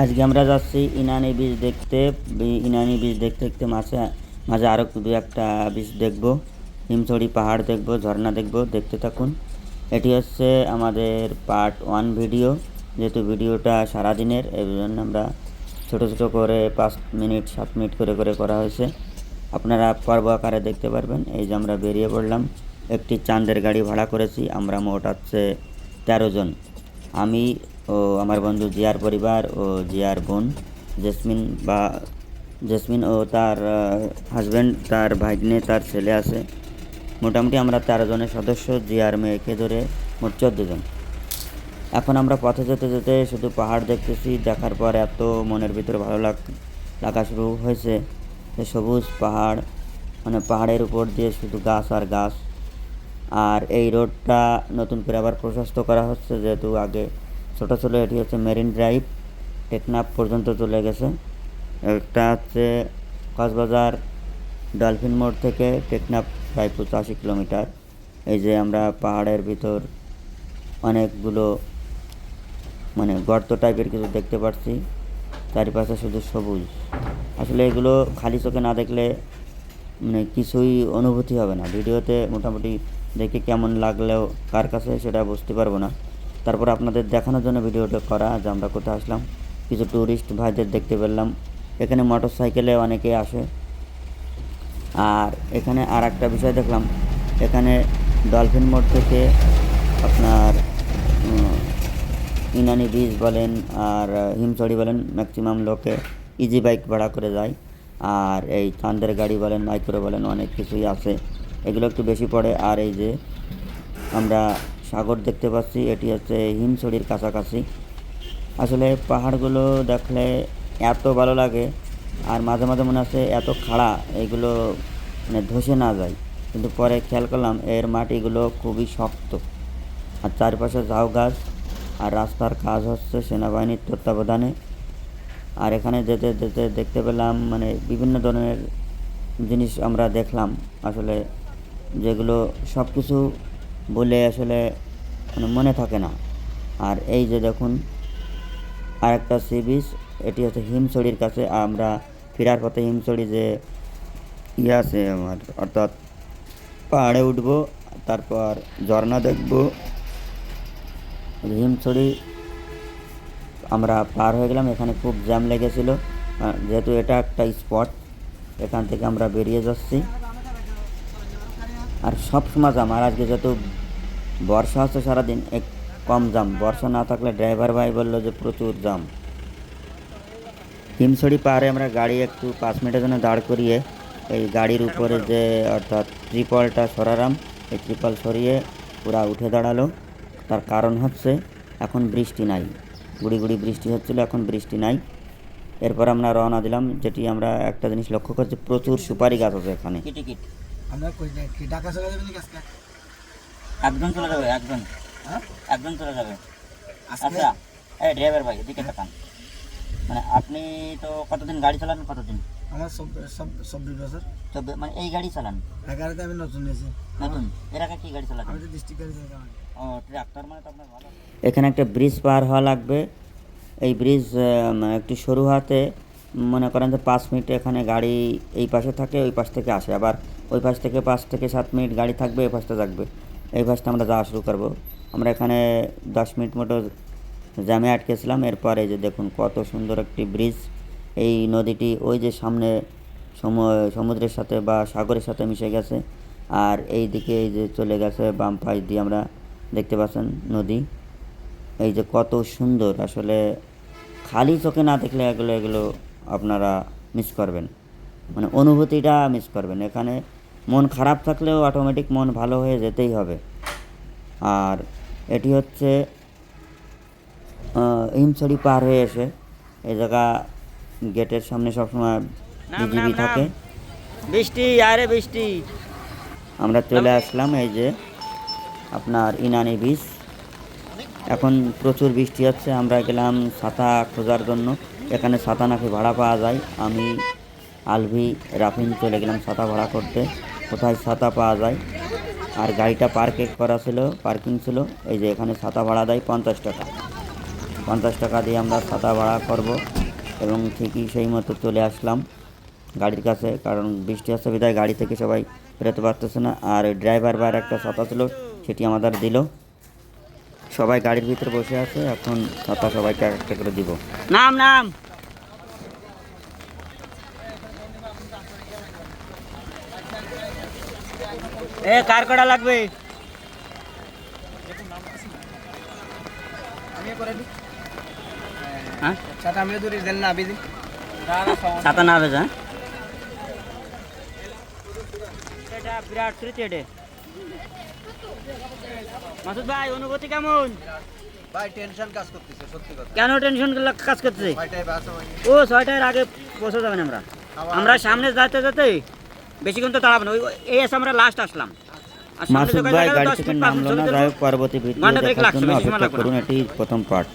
আজকে আমরা যাচ্ছি ইনানি বীজ দেখতে। ইনানি বীজ দেখতে দেখতে মাঝে মাঝে আরও দু একটা বীজ দেখব। হিমছড়ি পাহাড় দেখব, ঝর্ণা দেখব, দেখতে থাকুন। এটি হচ্ছে আমাদের পার্ট ওয়ান ভিডিও যেহেতু ভিডিওটা সারাদিনের, এই জন্য আমরা ছোটো ছোটো করে পাঁচ মিনিট, সাত মিনিট করে করে করা হয়েছে। আপনারা পর্ব আকারে দেখতে পারবেন। এই যে আমরা বেরিয়ে পড়লাম, একটি চাঁদের গাড়ি ভাড়া করেছি। আমরা মোট হচ্ছে তেরো জন। আমি ও আমার বন্ধু জিয়ার পরিবার ও জিয়ার বোন জেসমিন বা জেসমিন ও তার হাজব্যান্ড তার ভাগ্নে, তার ছেলে আছে। মোটামুটি আমরা তেরো জনের সদস্য, জিয়ার মেয়েকে ধরে মোট চোদ্দ জন। এখন আমরা পথে যেতে যেতে শুধু পাহাড় দেখতেছি, দেখার পর এত মনের ভিতরে ভালো লাগ, লাগা শুরু হয়েছে। সবুজ পাহাড় মানে পাহাড়ের উপর দিয়ে শুধু গাছ আর গাছ। আর এই রোডটা নতুন করে আবার প্রশস্ত করা হচ্ছে, যেহেতু আগে ছোটো ছিল এটি হচ্ছে মেরিন ড্রাইভ। টেকনাফ পর্যন্ত চলে গেছে। একটা হচ্ছে কক্সবাজার ডলফিন মোড় থেকে টেকনাফ প্রায় পঁচাশি কিলোমিটার। এই যে আমরা পাহাড়ের ভিতর অনেকগুলো মানে গর্ত টাইপের কিছু দেখতে পাচ্ছি চারিপাশে শুধু সবুজ। আসলে এগুলো খালি চোখে না দেখলে মানে কিছুই অনুভূতি হবে না। ভিডিওতে মোটামুটি দেখে কেমন লাগলেও কার কাছে সেটা বুঝতে পারব না। তারপর আপনাদের দেখানোর জন্য ভিডিওটা করা, যে আমরা কোথায় আসলাম। কিছু ট্যুরিস্ট ভাইদের দেখতে পেলাম। এখানে মোটর সাইকেলে অনেকে আসে। আর এখানে আর একটা বিষয় দেখলাম। এখানে ডলফিন মোড় থেকে আপনার ইনানি বীজ বলেন আর হিমচড়ি বলেন ম্যাক্সিমাম লোকে ইজি বাইক ভাড়া করে যায়। আর এই চাঁদের গাড়ি বলেন, মাইক্রো বলেন, অনেক কিছুই আছে। এগুলো একটু বেশি পড়ে। আর এই যে আমরা সাগর দেখতে পাচ্ছি, এটি হচ্ছে হিমছড়ির কাছাকাছি। আসলে পাহাড়গুলো দেখলে এত ভালো লাগে, আর মাঝে মাঝে মনে আছে এত খাড়া, এগুলো মানে ধসে না যায়। কিন্তু পরে খেয়াল করলাম, এর মাটিগুলো খুবই শক্ত। আর চারপাশে ঝাউ গাছ, আর রাস্তার কাজ হচ্ছে সেনাবাহিনীর তত্ত্বাবধানে। আর এখানে যেতে যেতে দেখতে পেলাম মানে বিভিন্ন ধরনের জিনিস আমরা দেখলাম। আসলে যেগুলো সব কিছু বলে আসলে মানে মনে থাকে না। আর এই যে দেখুন আর একটা সি বিচ এটি হচ্ছে হিমছড়ির কাছে। আমরা ফেরার পথে হিমছড়ি যে ইয়ে আছে আমার, অর্থাৎ পাহাড়ে উঠবো, তারপর ঝর্ণা দেখব। হিমছড়ি, আমরা পার হয়ে গেলাম, এখানে খুব জ্যাম লেগেছিল। যেহেতু এটা একটা স্পট এখান থেকে আমরা বেরিয়ে যাচ্ছি। আর সব সময় জাম আর আজকে যেহেতু বর্ষা হচ্ছে সারাদিন, এক কম জাম বর্ষা না থাকলে ড্রাইভার ভাই বলল যে প্রচুর জাম হিমসড়ি পাহাড়ে আমরা গাড়ি একটু পাঁচ মিনিটের জন্য দাঁড় করিয়ে এই গাড়ির উপরে যে অর্থাৎ ত্রিপলটা সরালাম, এই ত্রিপল সরিয়ে পুরা উঠে দাঁড়াল। তার কারণ হচ্ছে এখন বৃষ্টি নাই। গুড়ি গুড়ি বৃষ্টি হচ্ছিল, এখন বৃষ্টি নাই। এরপর আমরা রওনা দিলাম, যেটি আমরা একটা জিনিস লক্ষ্য করছি, প্রচুর সুপারি গাছ আছে এখানে। আমরা কই কি ঢাকা চলে যাবেন নাকি আজকে? একজন চলে যাবে একজন। হ্যাঁ? একজন চলে যাবে। আচ্ছা এই ড্রাইভার ভাই এদিকে তাকান। মানে আপনি তো কতদিন গাড়ি চালান কতদিন? আমার সব সব চব্বিশ বছর চব্বিশ মানে এই গাড়ি চালান? এগারোতে আমি নতুন নিয়েছি নতুন? এর আগে কি গাড়ি চালান আমি তো ডিস্ট্রিক্ট গাড়ি চালাতাম ও ট্রাক্টর মানে তো আপনার ভালো। এখানে একটা ব্রিজ পার হওয়া লাগবে। এই ব্রিজ একটু সরু হাতে মনে করেন যে পাঁচ মিনিট এখানে গাড়ি এই পাশে থাকে ওই পাশ থেকে আসে। আবার ওই পাশ থেকে পাঁচ থেকে সাত মিনিট গাড়ি থাকবে এই পাশটা থাকবে। এই পাশটা আমরা যাওয়া শুরু করব। আমরা এখানে দশ মিনিট মতো জ্যামে আটকেছিলাম। এরপর এই যে দেখুন কত সুন্দর একটি ব্রিজ। এই নদীটি ওই যে সামনে সম- সমুদ্রের সাথে বা সাগরের সাথে মিশে গেছে। আর এই দিকে এই যে চলে গেছে বাম পাশ দিয়ে আমরা দেখতে পাচ্ছেন নদী। এই যে কত সুন্দর, আসলে খালি চোখে না দেখলে এগুলো এগুলো আপনারা মিস করবেন। মানে অনুভূতিটা মিস করবেন। এখানে মন খারাপ থাকলেও অটোমেটিক মন ভালো হয়ে যেতেই হবে। আর এটি হচ্ছে হিমছড়ি পার হয়ে এসে এ জায়গা গেটের সামনে সবসময় বিজিবি থাকে। বৃষ্টি আরে বৃষ্টি। আমরা চলে আসলাম এই যে আপনার ইনানি বীজ এখন প্রচুর বৃষ্টি হচ্ছে আমরা গেলাম ছাতা খোঁজার জন্য। এখানে ছাতা নাকি ভাড়া পাওয়া যায়। আমি আলভি রাফিন চলে গেলাম ছাতা ভাড়া করতে। কোথায় ছাতা পাওয়া যায়। আর গাড়িটা পার্কে করা ছিল, পার্কিং ছিল। এই যে এখানে ছাতা ভাড়া দেয় পঞ্চাশ টাকা। পঞ্চাশ টাকা দিয়ে আমরা ছাতা ভাড়া করব এবং ঠিকই সেই মতো চলে আসলাম গাড়ির কাছে, কারণ বৃষ্টি আসছে বিদায় গাড়ি থেকে সবাই বেরোতে পারতেছে না। আর ড্রাইভার বার একটা ছাতা ছিল, সেটি আমাদের দিল। সবাই গাড়ির ভিতরে বসে আছে, এখন ছাতা সবাইকে একটা করে দিব। নাম নাম! এ কার কটা লাগবে? হ্যাঁ? ছাতা আমি দূরে দেন না বেজা এটা বিরাট স্মৃতি এটা মাসুদ ভাই অনুভূতি কেমন? ভাই টেনশন কাজ করতেছে সত্যি কথা। কেন টেনশন কাজ করতেছে? ও ছয়টার আগে পৌঁছে যাবেন আমরা। আমরা সামনে যেতে যেতে বেশিক্ষণ তো তাড়াবো না। ওই এই এসে আমরা লাস্ট আসলাম। মাসুদ ভাই গাড়ি থেকে নামলো না হোক পরবর্তী ভিডিও দেখার জন্য অপেক্ষা করুন এটি প্রথম পার্ট